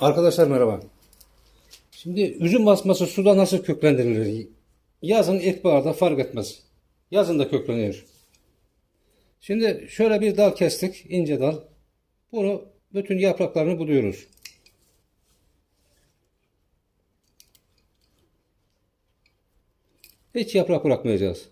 Arkadaşlar merhaba. Şimdi üzüm basması suda nasıl köklendirilir? Yazın ilkbaharda fark etmez. Yazın da kökleniyor. Şimdi şöyle bir dal kestik, ince dal. Bunu bütün yapraklarını buluyoruz. Hiç yaprak bırakmayacağız.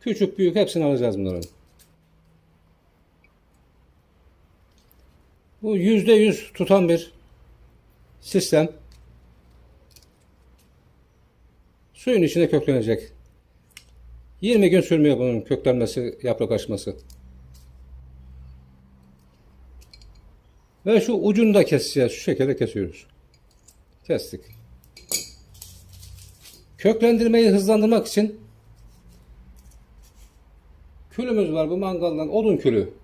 Küçük büyük hepsini alacağız bunların. Bu yüzde yüz tutan bir sistem. Suyun içine köklenecek. 20 gün sürmüyor bunun köklenmesi, yaprak açması. Ve şu ucunu da keseceğiz. Şu şekilde kesiyoruz. Kestik. Köklendirmeyi hızlandırmak için Külümüz var bu mangaldan odun külü.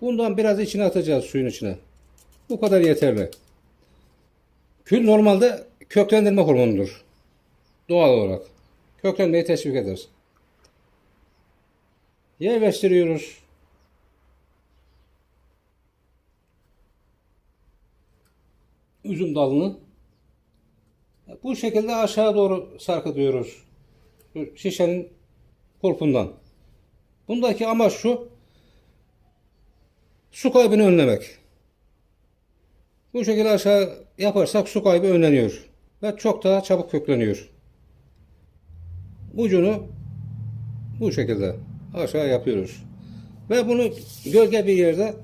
Bundan biraz içine atacağız suyun içine. Bu kadar yeterli. Kül normalde köklendirme hormonudur. Doğal olarak. Köklenmeyi teşvik eder. Yerleştiriyoruz. Üzüm dalını. Bu şekilde aşağı doğru sarkıtıyoruz. Şişenin kulpundan. Bundaki amaç şu. Su kaybını önlemek. Bu şekilde aşağı yaparsak su kaybı önleniyor. Ve çok daha çabuk kökleniyor. Ucunu bu şekilde aşağı yapıyoruz. Ve bunu gölge bir yerde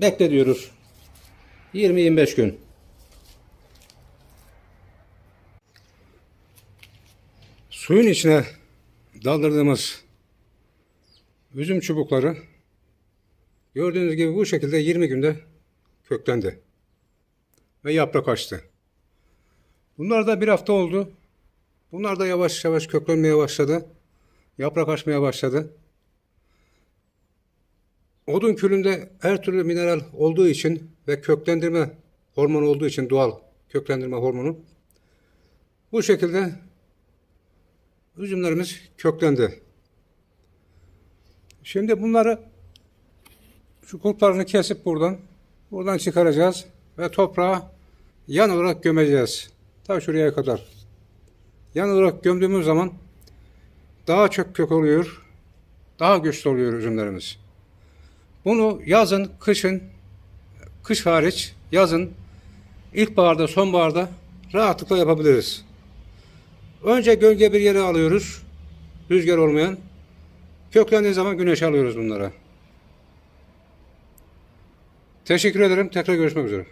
bekletiyoruz. 20-25 gün. Suyun içine daldırdığımız Üzüm çubukları gördüğünüz gibi bu şekilde 20 günde köklendi. Ve yaprak açtı. Bunlar da bir hafta oldu. Bunlar da yavaş yavaş köklenmeye başladı. Yaprak açmaya başladı. Odun külünde her türlü mineral olduğu için ve köklendirme hormonu olduğu için doğal köklendirme hormonu bu şekilde üzümlerimiz köklendi. Şimdi bunları şu kulplarını kesip buradan buradan çıkaracağız ve toprağa yan olarak gömeceğiz. Ta şuraya kadar. Yan olarak gömdüğümüz zaman daha çok kök oluyor. Daha güçlü oluyor üzümlerimiz. Bunu yazın, kışın, kış hariç yazın, ilkbaharda, sonbaharda rahatlıkla yapabiliriz. Önce gölge bir yere alıyoruz. Rüzgar olmayan. Köklendiği zaman güneş alıyoruz bunlara. Teşekkür ederim. Tekrar görüşmek üzere.